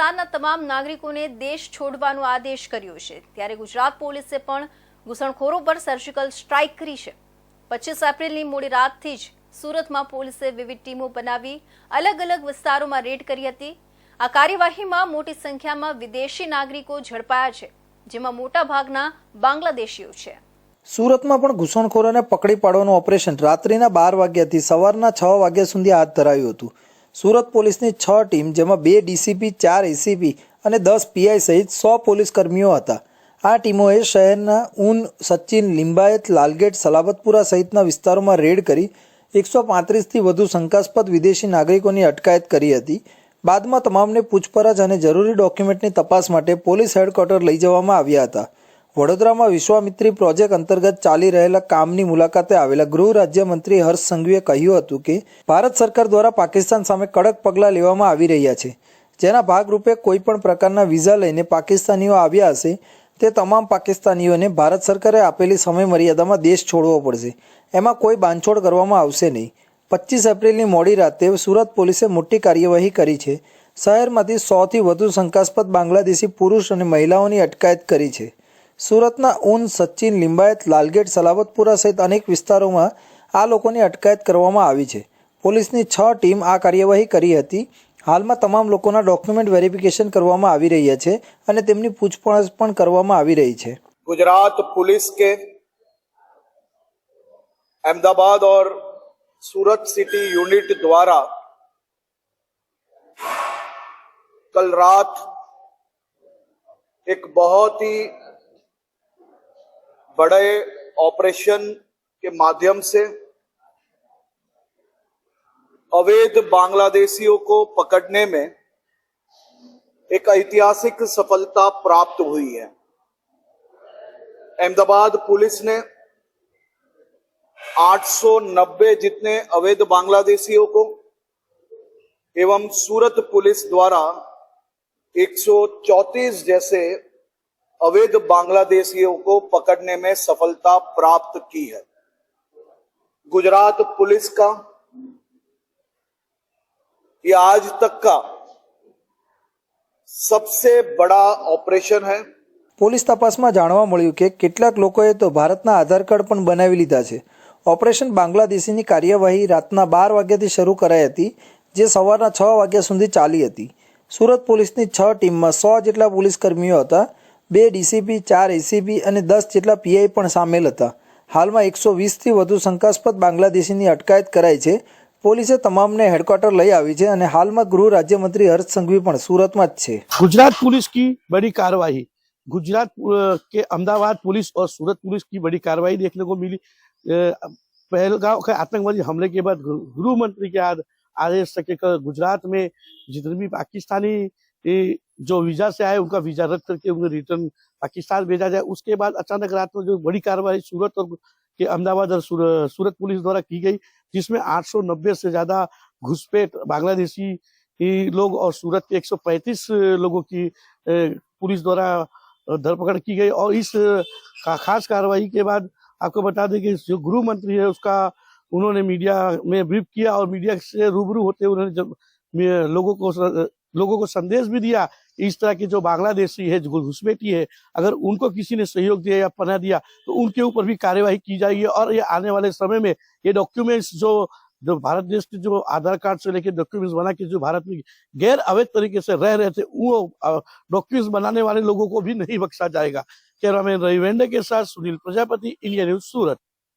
પાકિસ્તાનના તમામ નાગરિકોને દેશ છોડવાનો આદેશ કર્યો છે. ત્યારે ગુજરાત પોલીસે પણ ઘૂસણખોરો પર સર્જિકલ સ્ટ્રાઇક કરી છે. પચીસ એપ્રિલની મોડી રાતથી જ સુરતમાં પોલીસે વિવિધ ટીમો બનાવી અલગ અલગ વિસ્તારોમાં રેડ કરી હતી. આ કાર્યવાહીમાં મોટી સંખ્યામાં વિદેશી નાગરિકો ઝડપાયા છે, જેમાં મોટા ભાગના બાંગ્લાદેશીઓ છે. સુરતમાં પણ ઘૂસણખોરોને પકડી પાડવાનું ઓપરેશન રાત્રિના બાર વાગ્યાથી સવારના છ વાગ્યા સુધી હાથ ધરાયું હતું. સુરત પોલીસની છ ટીમ, જેમાં બે ડીસીપી, ચાર એસીપી અને દસ પીઆઈ સહિત સો પોલીસ કર્મીઓ હતા. આ ટીમોએ શહેરના ઊન સચિન, લિંબાયત, લાલગેટ, સલાબતપુરા સહિતના વિસ્તારોમાં રેડ કરી એકસો પાંત્રીસથી વધુ શંકાસ્પદ વિદેશી નાગરિકોની અટકાયત કરી હતી. બાદમાં તમામને પૂછપરછ અને જરૂરી ડોક્યુમેન્ટની તપાસ માટે પોલીસ હેડક્વાર્ટર લઈ જવામાં આવ્યા હતા. વડોદરામાં વિશ્વામિત્રી પ્રોજેક્ટ અંતર્ગત ચાલી રહેલા કામની મુલાકાતે આવેલા ગૃહ રાજ્યમંત્રી હર્ષ સંઘવીએ કહ્યું હતું કે, ભારત સરકાર દ્વારા પાકિસ્તાન સામે કડક પગલાં લેવામાં આવી રહ્યા છે. જેના ભાગરૂપે કોઈ પણ પ્રકારના વિઝા લઈને પાકિસ્તાનીઓ આવ્યા હશે, તે તમામ પાકિસ્તાનીઓને ભારત સરકારે આપેલી સમય મર્યાદામાં દેશ છોડવો પડશે. એમાં કોઈ બાંધછોડ કરવામાં આવશે નહીં. પચીસ એપ્રિલની મોડી રાતે સુરત પોલીસે મોટી કાર્યવાહી કરી છે. શહેરમાંથી સોથી વધુ શંકાસ્પદ બાંગ્લાદેશી પુરુષ અને મહિલાઓની અટકાયત કરી છે. સુરતના ઊન સચિન લિંબાયત લાલગેટ સલાવતપુરા સહિત અનેક વિસ્તારોમાં આ લોકોની અટકાયત કરવામાં આવી છે પોલીસની છ ટીમ આ કાર્યવાહી કરી હતી હાલમાં તમામ લોકોના ડોક્યુમેન્ટ વેરિફિકેશન કરવામાં આવી રહ્યા છે અને તેમની પૂછપરછ પણ કરવામાં આવી રહી છે गुजरात पुलिस के अहमदाबाद और सूरत सिटी यूनिट द्वारा कल रात एक बहुत ही बड़े ऑपरेशन के माध्यम से अवैध बांग्लादेशियों को पकड़ने में एक ऐतिहासिक सफलता प्राप्त हुई है। अहमदाबाद पुलिस ने 890 जितने अवैध बांग्लादेशियों को एवं सूरत पुलिस द्वारा 134 जैसे अवैध बांग्लादेशियों को पकड़ने में सफलता प्राप्त की है गुजरात पुलिस का ये आज तक का सबसे बड़ा ऑपरेशन है પોલીસ તપાસમાં જાણવા મળ્યું કે કેટલાક લોકોએ તો ભારતના આધાર કાર્ડ પણ બનાવી લીધા છે ઓપરેશન બાંગ્લાદેશીની કાર્યવાહી રાતના બાર વાગ્યાથી શરૂ કરાઈ હતી જે સવારના છ વાગ્યા સુધી ચાલી હતી સુરત પોલીસની છ ટીમમાં સો જેટલા પોલીસ કર્મીઓ હતા બે ડીસીપી ચાર એસીપી અને દસ જેટલા પીઆઈ પણ સામેલ હતા હાલમાં એકસો વીસથી વધુ શંકાસ્પદ બાંગ્લાદેશીની અટકાયત કરાઈ છે પોલીસે તમામને હેડક્વાર્ટર લઈ આવી છે અને હાલમાં ગૃહ રાજ્યમંત્રી હર્ષ સંઘવી પણ સુરતમાં જ છે गुजरात पुलिस की बड़ी कार्रवाई गुजरात अ, के अहमदाबाद पुलिस और सूरत पुलिस की बड़ी कार्रवाई देखने को मिली अ, पहलगांव के आतंकवादी हमले के बाद गृह गृह मंत्री के आद- आदेश तक एक गुजरात में जितने भी पाकिस्तानी ए, जो वीज़ा से आए, उनका वीज़ा रद्द करके उन्हें रिटर्न पाकिस्तान भेजा जाए। उसके बाद अचानक रात में जो बड़ी कार्रवाई सूरत और के अहमदाबाद और सूर- सूरत पुलिस द्वारा की गई, जिसमें 890 से ज़्यादा घुसपैठ बांग्लादेशी लोग और सूरत के 135 लोगों की पुलिस द्वारा धरपकड़ की गई। और इस खास कार्रवाई के बाद आपको बता दें कि जो गृह मंत्री है, उसका उन्होंने मीडिया में ब्रीफ किया और मीडिया से रूबरू होते उन्होंने जब लोगों को लोगों को संदेश भी दिया, इस तरह की जो बांग्लादेशी है, जो घुसपैठी है, अगर उनको किसी ने सहयोग दिया या पना दिया तो उनके ऊपर भी कार्यवाही की जाएगी और ये आने वाले समय में ये डॉक्यूमेंट्स जो जो भारत देश के जो आधार कार्ड से लेकर डॉक्यूमेंट्स बना के जो भारत में गैर अवैध तरीके से रह रहे थे, वो डॉक्यूमेंट्स बनाने वाले लोगों को भी नहीं बख्शा जाएगा। कैमरामैन रविवेंद्र के साथ सुनील प्रजापति, इंडिया न्यूज़, सूरत।